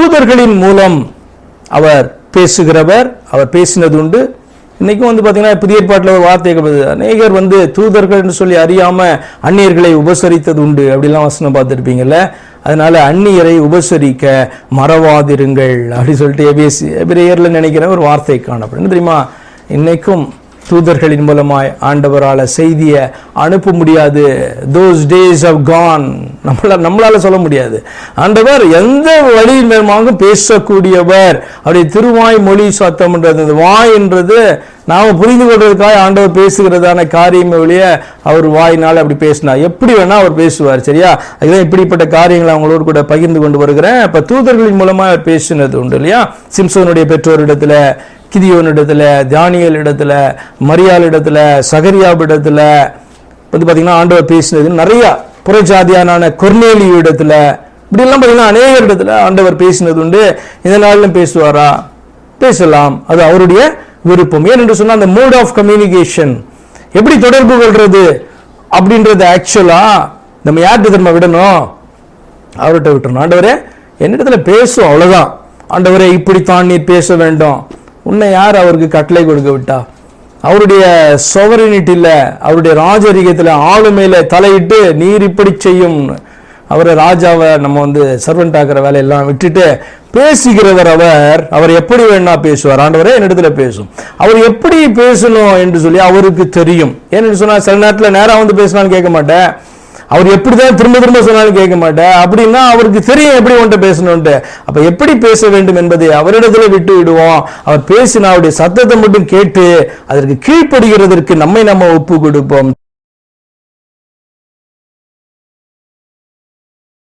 தூதர்களின் மூலம் அவர் பேசுகிறவர் அவர் பேசினது உண்டு இன்னைக்கும் வந்து பார்த்தீங்கன்னா புதிய ஏற்பாட்டில் ஒரு வார்த்தை அநேகர் வந்து தூதர்கள்னு சொல்லி அறியாம அந்நியர்களை உபசரித்தது உண்டு அப்படிலாம் வசனம் பார்த்துருப்பீங்கல்ல அதனால அந்நியரை உபசரிக்க மறவாதிருங்கள் அப்படி சொல்லிட்டு எபிஎஸ்சி எபிரேயர்ல நினைக்கிற ஒரு வார்த்தை காணப்படும் என்ன தெரியுமா இன்னைக்கும் தூதர்களின் மூலமாய் ஆண்டவரால் செய்தியை அனுப்ப முடியாது. தோஸ் டேஸ் ஆஃப் கான் நம்மளால் நம்மளால் சொல்ல முடியாது. ஆண்டவர் எந்த வழியின் மூலமாக பேசக்கூடியவர். அப்படி திருவாய் மொழி சத்தம்ன்றது அந்த வாய் என்றது புரிந்து கொள்றதுக்காக ஆண்டவர் பேசுகிறதான காரியமே ஒழிய அவர் வாயினால் அப்படி பேசினார். எப்படி வேணால் அவர் பேசுவார் சரியா? அதுதான் இப்படிப்பட்ட காரியங்களை அவங்களோடு கூட பகிர்ந்து கொண்டு வருகிறேன். இப்போ தூதர்களின் மூலமாக அவர் பேசினது உண்டு இல்லையா? சிம்சோனுடைய பெற்றோரிடத்தில் கிதியோன் இடத்துல தானியல் இடத்துல மரியாள் இடத்துல சகரியாப் இடத்துல வந்து பார்த்தீங்கன்னா ஆண்டவர் பேசினது நிறைய புறஜாதியானான கொர்னேலியோ இடத்துல இப்படிலாம் பார்த்தீங்கன்னா அநேக இடத்துல ஆண்டவர் பேசினது உண்டு. இந்த நாளிலும் பேசுவாரா? பேசலாம். அது அவருடைய விருப்பம். ஏனென்று சொன்னால் அந்த மோட் ஆஃப் கம்யூனிகேஷன் எப்படி தொடர்பு கொள்வது அப்படின்றது ஆக்சுவலா நம்ம யார்கிட்ட திரும்ப விடணும்? அவர்கிட்ட விட்டுறணும். ஆண்டவரே என்னிடத்துல பேசும் அவ்வளோதான் ஆண்டவரே இப்படித்தான் நீர் பேச வேண்டும். உன்னை யார் அவருக்கு கட்டளை கொடுக்க விட்டா? அவருடைய சொவரினிட்டியில் அவருடைய ராஜரிகத்தில் ஆளுமையில் தலையிட்டு நீர் இப்படி செய்யும். அவரை ராஜாவை நம்ம வந்து சர்வெண்ட் ஆகிற வேலையெல்லாம் விட்டுட்டு பேசுகிறவர் அவர். அவர் எப்படி வேணா பேசுவார். ஆண்டவரே என்னிடத்துல பேசும். அவர் எப்படி பேசணும் என்று சொல்லி அவருக்கு தெரியும். ஏன்னு சொன்னால் சில நேரத்தில் நேராக வந்து பேசினான்னு கேட்க மாட்டேன். அவர் எப்படிதான் திரும்ப திரும்ப சொன்னாலும் கேட்க மாட்டேன் அப்படின்னா அவருக்கு தெரியும் எப்படி உன்கிட்ட பேசணும்ட்டு அப்ப எப்படி பேச வேண்டும் என்பதை அவரிடத்துல விட்டு விடுவோம். அவர் பேசின அவருடைய சத்தத்தை மட்டும் கேட்டு அதற்கு கீழ்ப்படுகிறதற்கு நம்மை நம்ம ஒப்பு கொடுப்போம்